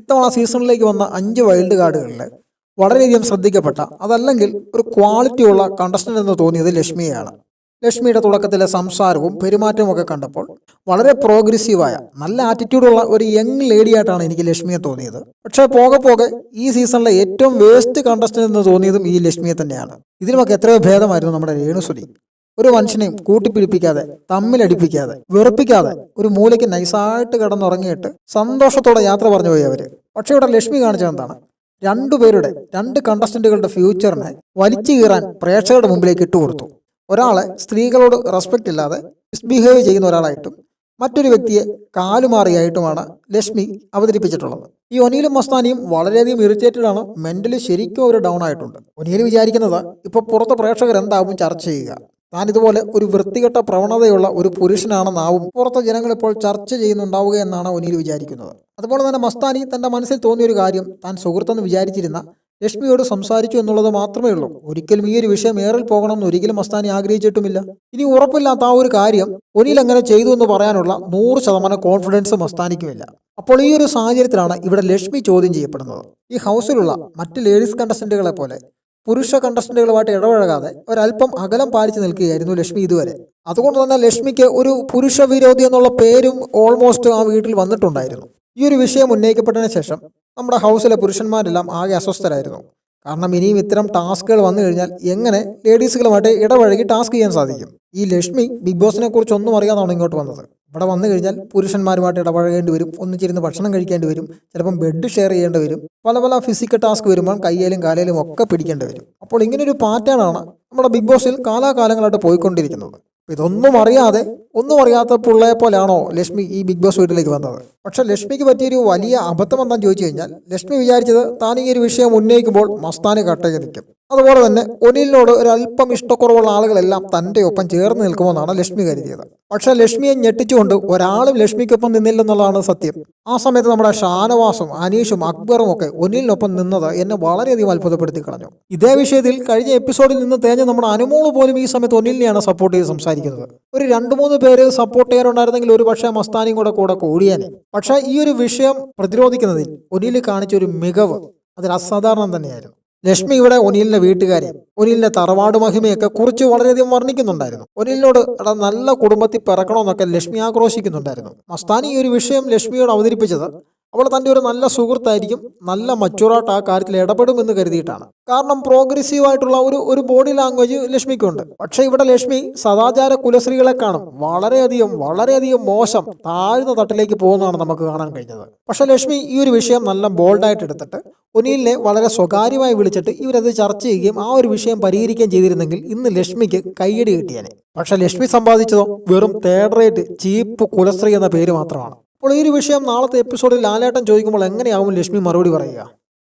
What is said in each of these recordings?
ഇത്തവണ സീസണിലേക്ക് വന്ന അഞ്ച് വൈൽഡ് കാർഡുകളിൽ വളരെയധികം ശ്രദ്ധിക്കപ്പെട്ട അതല്ലെങ്കിൽ ഒരു ക്വാളിറ്റിയുള്ള കണ്ടസ്റ്റന്റ് എന്ന് തോന്നിയത് ലക്ഷ്മിയാണ്. ലക്ഷ്മിയുടെ തുടക്കത്തിലെ സംസാരവും പെരുമാറ്റവും ഒക്കെ കണ്ടപ്പോൾ വളരെ പ്രോഗ്രസീവായ നല്ല ആറ്റിറ്റ്യൂഡുള്ള ഒരു യങ് ലേഡിയായിട്ടാണ് എനിക്ക് ലക്ഷ്മിയെ തോന്നിയത്. പക്ഷേ പോകെ പോകെ ഈ സീസണിലെ ഏറ്റവും വേസ്റ്റ് കണ്ടസ്റ്റന്റ് എന്ന് തോന്നിയതും ഈ ലക്ഷ്മിയെ തന്നെയാണ്. ഇതിനുമൊക്കെ എത്രയോ ഭേദമായിരുന്നു നമ്മുടെ രേണുസുതി ഒരു മനുഷ്യനെയും കൂട്ടിപ്പിടിപ്പിക്കാതെ തമ്മിലടിപ്പിക്കാതെ വെറുപ്പിക്കാതെ ഒരു മൂലയ്ക്ക് നൈസായിട്ട് കിടന്നുറങ്ങിയിട്ട് സന്തോഷത്തോടെ യാത്ര പറഞ്ഞു പോയി അവർ. പക്ഷേ ഇവിടെ ലക്ഷ്മി കാണിച്ചത് എന്താണ്? രണ്ടുപേരുടെ രണ്ട് കണ്ടസ്റ്റന്റുകളുടെ ഫ്യൂച്ചറിനെ വലിച്ചു കീറാൻ പ്രേക്ഷകരുടെ മുമ്പിലേക്ക് ഇട്ടുകൊടുത്തു ഒരാളെ സ്ത്രീകളോട് റെസ്പെക്റ്റ് ഇല്ലാതെ മിസ്ബിഹേവ് ചെയ്യുന്ന ഒരാളായിട്ടും മറ്റൊരു വ്യക്തിയെ കാലുമാറിയായിട്ടുമാണ് ലക്ഷ്മി അവതരിപ്പിച്ചിട്ടുള്ളത്. ഈ ഒനീലും മസ്താനിയും വളരെയധികം ഇറിറ്റേറ്റഡ് ആണ് മെന്റലി ശരിക്കും ഒരു ഡൗൺ ആയിട്ടുണ്ട്. ഒനീൽ വിചാരിക്കുന്നത് ഇപ്പോൾ പുറത്ത് പ്രേക്ഷകർ എന്താവും ചർച്ച ചെയ്യുക. താൻ ഇതുപോലെ ഒരു വൃത്തികെട്ട പ്രവണതയുള്ള ഒരു പുരുഷനാണെന്നാവും പുറത്തെ ജനങ്ങൾ ഇപ്പോൾ ചർച്ച ചെയ്യുന്നുണ്ടാവുക എന്നാണ് ഒനീൽ വിചാരിക്കുന്നത്. അതുപോലെ തന്നെ മസ്താനി തന്റെ മനസ്സിൽ തോന്നിയൊരു കാര്യം താൻ സുഹൃത്തെന്ന് വിചാരിച്ചിരുന്ന ലക്ഷ്മിയോട് സംസാരിച്ചു എന്നുള്ളത് മാത്രമേ ഉള്ളൂ. ഒരിക്കലും ഈ ഒരു വിഷയം ഏറിൽ പോകണമെന്ന് ഒരിക്കലും മസ്താനി ആഗ്രഹിച്ചിട്ടുമില്ല. ഇനി ഉറപ്പില്ലാത്ത ആ ഒരു കാര്യം ഒനിൽ അങ്ങനെ ചെയ്തു എന്ന് പറയാനുള്ള നൂറ് ശതമാനം കോൺഫിഡൻസ് മസ്താനിക്കുമില്ല. അപ്പോൾ ഈ ഒരു സാഹചര്യത്തിലാണ് ഇവിടെ ലക്ഷ്മി ചോദ്യം ചെയ്യപ്പെടുന്നത്. ഈ ഹൗസിലുള്ള മറ്റ് ലേഡീസ് കണ്ടസ്റ്റന്റുകളെ പോലെ പുരുഷ കണ്ടസ്റ്റന്റുകളുമായിട്ട് ഇടപഴകാതെ ഒരല്പം അകലം പാലിച്ചു നിൽക്കുകയായിരുന്നു ലക്ഷ്മി ഇതുവരെ. അതുകൊണ്ട് തന്നെ ലക്ഷ്മിക്ക് ഒരു പുരുഷ വിരോധി എന്നുള്ള പേരും ഓൾമോസ്റ്റ് ആ വീട്ടിൽ വന്നിട്ടുണ്ടായിരുന്നു. ഈ ഒരു വിഷയം ഉന്നയിക്കപ്പെട്ടതിന് ശേഷം നമ്മുടെ ഹൗസിലെ പുരുഷന്മാരെല്ലാം ആകെ അസ്വസ്ഥരായിരുന്നു. കാരണം ഇനിയും ഇത്തരം ടാസ്കുകൾ വന്നു കഴിഞ്ഞാൽ എങ്ങനെ ലേഡീസുകളുമായിട്ട് ഇടപഴകി ടാസ്ക് ചെയ്യാൻ സാധിക്കും? ഈ ലക്ഷ്മി ബിഗ് ബോസിനെ കുറിച്ച് ഒന്നും അറിയാതാണ് ഇങ്ങോട്ട് വന്നത്. ഇവിടെ വന്നു കഴിഞ്ഞാൽ പുരുഷന്മാരുമായിട്ട് ഇടപഴകേണ്ടി വരും ഒന്നിച്ചിരുന്ന് ഭക്ഷണം കഴിക്കേണ്ടി വരും ചിലപ്പം ബെഡ് ഷെയർ ചെയ്യേണ്ടി വരും പല പല ഫിസിക്കൽ ടാസ്ക് വരുമ്പോൾ കയ്യിലും കാലയിലും ഒക്കെ പിടിക്കേണ്ടി വരും. അപ്പോൾ ഇങ്ങനൊരു പാറ്റേണാണ് നമ്മുടെ ബിഗ് ബോസിൽ കാലാകാലങ്ങളായിട്ട് പോയിക്കൊണ്ടിരിക്കുന്നത്. ഇതൊന്നും അറിയാതെ ഒന്നും അറിയാത്ത പിള്ളയെ പോലെയാണോ ലക്ഷ്മി ഈ ബിഗ് ബോസ് വീട്ടിലേക്ക് വന്നത്? പക്ഷെ ലക്ഷ്മിക്ക് പറ്റിയൊരു വലിയ അബദ്ധം എന്താണെന്ന് ചോദിച്ചു കഴിഞ്ഞാൽ ലക്ഷ്മി വിചാരിച്ചത് താൻ ഈ ഒരു വിഷയം ഉന്നയിക്കുമ്പോൾ മസ്താന് കട്ടയ്ക്ക് നിൽക്കും അതുപോലെ തന്നെ ഒനിലിനോട് ഒരല്പം ഇഷ്ടക്കുറവുള്ള ആളുകളെല്ലാം തന്റെ ഒപ്പം ചേർന്ന് നിൽക്കുമെന്നാണ് ലക്ഷ്മി കരുതിയത്. പക്ഷെ ലക്ഷ്മിയെ ഞെട്ടിച്ചുകൊണ്ട് ഒരാളും ലക്ഷ്മിക്കൊപ്പം നിന്നില്ലെന്നുള്ളതാണ് സത്യം. ആ സമയത്ത് നമ്മുടെ ഷാനവാസും അനീഷും അക്ബറും ഒക്കെ ഒനിലിനൊപ്പം നിന്നത് എന്നെ വളരെയധികം അത്ഭുതപ്പെടുത്തി കളഞ്ഞു. ഇതേ വിഷയത്തിൽ കഴിഞ്ഞ എപ്പിസോഡിൽ നിന്ന് തേഞ്ഞ നമ്മുടെ അനുമോൾ പോലും ഈ സമയത്ത് ഒനിലിനെയാണ് സപ്പോർട്ട് ചെയ്ത് സംസാരിക്കുന്നത്. ഒരു രണ്ട് മൂന്ന് പേര് സപ്പോർട്ട് ചെയ്യാനുണ്ടായിരുന്നെങ്കിൽ ഒരു പക്ഷേ മസ്താനിയും കൂടെ കൂടെ കൂടിയാനെ. പക്ഷേ ഈ ഒരു വിഷയം പ്രതിരോധിക്കുന്നതിൽ ഒനിൽ കാണിച്ച ഒരു മികവ് അതിൽ അസാധാരണം തന്നെയായിരുന്നു. ലക്ഷ്മി ഇവിടെ ഒനിലിന്റെ വീട്ടുകാരെ. ഒനിലിന്റെ തറവാട് മഹിമയൊക്കെ കുറിച്ച് വളരെയധികം വർണിക്കുന്നുണ്ടായിരുന്നു. ഒനിലിനോട് എടാ നല്ല കുടുംബത്തിൽ പിറക്കണമെന്നൊക്കെ ലക്ഷ്മി ആക്രോശിക്കുന്നുണ്ടായിരുന്നു. മസ്താനി ഈ ഒരു വിഷയം ലക്ഷ്മിയോട് അവതരിപ്പിച്ചത് അവൾ തന്റെ ഒരു നല്ല സുഹൃത്തായിരിക്കും നല്ല മച്ചുറായിട്ട് ആ കാര്യത്തിൽ ഇടപെടുമെന്ന് കരുതിയിട്ടാണ്. കാരണം പ്രോഗ്രസീവ് ആയിട്ടുള്ള ഒരു ഒരു ബോഡി ലാംഗ്വേജ് ലക്ഷ്മിക്കുണ്ട്. പക്ഷേ ഇവിടെ ലക്ഷ്മി സദാചാര കുലശ്രീകളെ കാണും. വളരെയധികം വളരെയധികം മോശം താഴ്ന്ന തട്ടിലേക്ക് പോകുന്നതാണ് നമുക്ക് കാണാൻ കഴിഞ്ഞത്. പക്ഷെ ലക്ഷ്മി ഈ ഒരു വിഷയം നല്ല ബോൾഡായിട്ട് എടുത്തിട്ട് ഒനീലിനെ വളരെ സ്വകാര്യമായി വിളിച്ചിട്ട് ഇവരത് ചർച്ച ചെയ്യുകയും ആ ഒരു വിഷയം പരിഹരിക്കുകയും ചെയ്തിരുന്നെങ്കിൽ ഇന്ന് ലക്ഷ്മിക്ക് കയ്യടി കിട്ടിയേനെ. പക്ഷെ ലക്ഷ്മി സമ്പാദിച്ചതോ വെറും തേർഡ് റേറ്റ് ചീപ്പ് കുലശ്രീ എന്ന പേര് മാത്രമാണ്. അപ്പോൾ ഈ ഒരു വിഷയം നാളത്തെ എപ്പിസോഡിൽ ലാലേട്ടൻ ചോദിക്കുമ്പോൾ എങ്ങനെയാവും ലക്ഷ്മി മറുപടി പറയുക?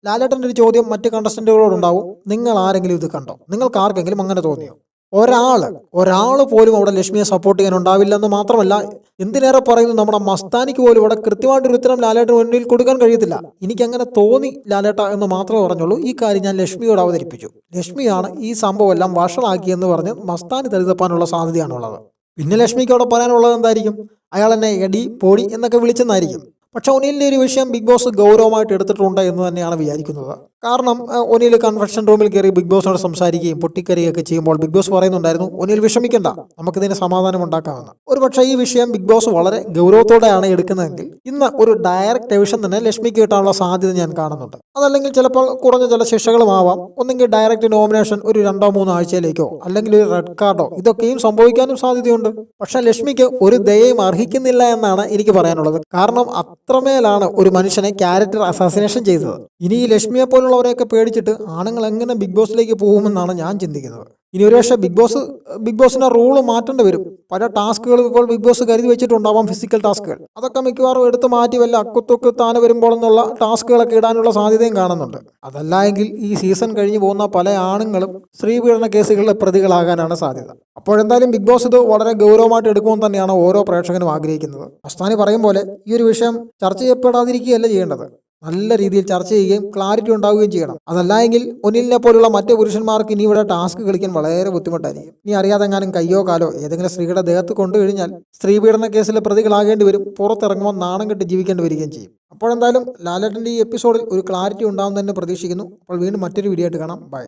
ലാലേട്ടന്റെ ഒരു ചോദ്യം മറ്റ് കണ്ടസ്റ്റന്റുകളോടുണ്ടാവും നിങ്ങൾ ആരെങ്കിലും ഇത് കണ്ടോ? നിങ്ങൾക്ക് ആർക്കെങ്കിലും അങ്ങനെ തോന്നിയോ? ഒരാൾ ഒരാൾ പോലും അവിടെ ലക്ഷ്മിയെ സപ്പോർട്ട് ചെയ്യാൻ ഉണ്ടാവില്ലെന്ന് മാത്രമല്ല എന്തിനേറെ പറയുന്നു നമ്മുടെ മസ്താനിക്ക് പോലും ഇവിടെ കൃത്യമായിട്ടൊരു ഉത്തരം ലാലേട്ടന് മുന്നിൽ കൊടുക്കാൻ കഴിയത്തില്ല. എനിക്ക് അങ്ങനെ തോന്നി ലാലേട്ട എന്ന് മാത്രമേ പറഞ്ഞുള്ളൂ. ഈ കാര്യം ഞാൻ ലക്ഷ്മിയോട് അവതരിപ്പിച്ചു. ലക്ഷ്മിയാണ് ഈ സംഭവം എല്ലാം വഷളാക്കിയെന്ന് പറഞ്ഞ് മസ്താനി തരുതപ്പാനുള്ള സാധ്യതയാണുള്ളത്. പിന്നെ ലക്ഷ്മിക്ക് അവിടെ പറയാനുള്ളത് എന്തായിരിക്കും? അയാൾ എന്നെ എടി പോടി എന്നൊക്കെ വിളിച്ചെന്നായിരിക്കും. പക്ഷെ ഒനിലിന്റെ ഒരു വിഷയം ബിഗ് ബോസ് ഗൗരവമായിട്ട് എടുത്തിട്ടുണ്ട് എന്ന് തന്നെയാണ് വിചാരിക്കുന്നത്. കാരണം ഒനിൽ കൺവെൻഷൻ റൂമിൽ കയറി ബിഗ് ബോസിനോട് സംസാരിക്കുകയും പൊട്ടിക്കറിയൊക്കെ ചെയ്യുമ്പോൾ ബിഗ് ബോസ് പറയുന്നുണ്ടായിരുന്നു ഒനിൽ വിഷമിക്കണ്ട നമുക്കിതിന് സമാധാനം ഉണ്ടാക്കാമെന്ന്. ഒരു പക്ഷേ ഈ വിഷയം ബിഗ് ബോസ് വളരെ ഗൗരവത്തോടെയാണ് എടുക്കുന്നതെങ്കിൽ ഇന്ന് ഒരു ഡയറക്റ്റ് ഡിവിഷൻ തന്നെ ലക്ഷ്മിക്ക് കിട്ടാനുള്ള സാധ്യത ഞാൻ കാണുന്നുണ്ട്. അതല്ലെങ്കിൽ ചിലപ്പോൾ കുറഞ്ഞ ചില ശിക്ഷകളുമാവാം ഒന്നെങ്കിൽ ഡയറക്റ്റ് നോമിനേഷൻ ഒരു രണ്ടോ മൂന്നോ ആഴ്ചയിലേക്കോ അല്ലെങ്കിൽ ഒരു റെഡ് കാർഡോ ഇതൊക്കെയും സംഭവിക്കാനും സാധ്യതയുണ്ട്. പക്ഷെ ലക്ഷ്മിക്ക് ഒരു ദയയും അർഹിക്കുന്നില്ല എന്നാണ് എനിക്ക് പറയാനുള്ളത്. കാരണം അത്രമേലാണ് ഒരു മനുഷ്യനെ ക്യാരക്ടർ അസാസിനേഷൻ ചെയ്തത്. ഇനി ഈ ലക്ഷ്മിയെ പോലുള്ളവരെയൊക്കെ പേടിച്ചിട്ട് ആണുങ്ങൾ എങ്ങനെ ബിഗ് ബോസിലേക്ക് പോകുമെന്നാണ് ഞാൻ ചിന്തിക്കുന്നത്. ഇനി ഒരുപക്ഷെ ബിഗ് ബോസ് ബിഗ് ബോസിന്റെ റൂൾ മാറ്റേണ്ടി വരും. പല ടാസ്കുകൾ ഇപ്പോൾ ബിഗ് ബോസ് കരുതി വെച്ചിട്ടുണ്ടാവാം ഫിസിക്കൽ ടാസ്കുകൾ അതൊക്കെ മിക്കവാറും എടുത്ത് മാറ്റി വല്ല അക്കുത്തൊക്ക് താന വരുമ്പോൾ എന്നുള്ള ടാസ്കുകളൊക്കെ ഇടാനുള്ള സാധ്യതയും കാണുന്നുണ്ട്. അതല്ല എങ്കിൽ ഈ സീസൺ കഴിഞ്ഞ് പോകുന്ന പല ആണുങ്ങളും സ്ത്രീപീഡന കേസുകളിലെ പ്രതികളാകാനാണ് സാധ്യത. അപ്പോഴെന്തായാലും ബിഗ് ബോസ് ഇത് വളരെ ഗൗരവമായിട്ട് എടുക്കുമെന്ന് തന്നെയാണ് ഓരോ പ്രേക്ഷകനും ആഗ്രഹിക്കുന്നത്. അസ്താനി പറയും പോലെ ഈ ഒരു വിഷയം ചർച്ച ചെയ്യപ്പെടാതിരിക്കുകയല്ല ചെയ്യേണ്ടത്. നല്ല രീതിയിൽ ചർച്ച ചെയ്യുകയും ക്ലാരിറ്റി ഉണ്ടാവുകയും ചെയ്യണം. അതല്ല എങ്കിൽ ഒനിലിനെ പോലുള്ള മറ്റു പുരുഷന്മാർക്ക് ഇനി ഇവിടെ ടാസ്ക് കളിക്കാൻ വളരെ ബുദ്ധിമുട്ടായിരിക്കും. ഇനി അറിയാതെങ്ങാനും കയ്യോ കാലോ ഏതെങ്കിലും സ്ത്രീയുടെ ദേഹത്ത് കൊണ്ടു കഴിഞ്ഞാൽ സ്ത്രീ പീഡന കേസിലെ പ്രതികളാകേണ്ടി വരും. പുറത്തിറങ്ങുമ്പോൾ നാണം കെട്ട് ജീവിക്കേണ്ടി വരികയും ചെയ്യും. അപ്പോഴെന്തായാലും ലാലേട്ടന്റെ ഈ എപ്പിസോഡിൽ ഒരു ക്ലാരിറ്റി ഉണ്ടാവും തന്നെ പ്രതീക്ഷിക്കുന്നു. അപ്പോൾ വീണ്ടും മറ്റൊരു വീഡിയോ ആയിട്ട് കാണാം. ബൈ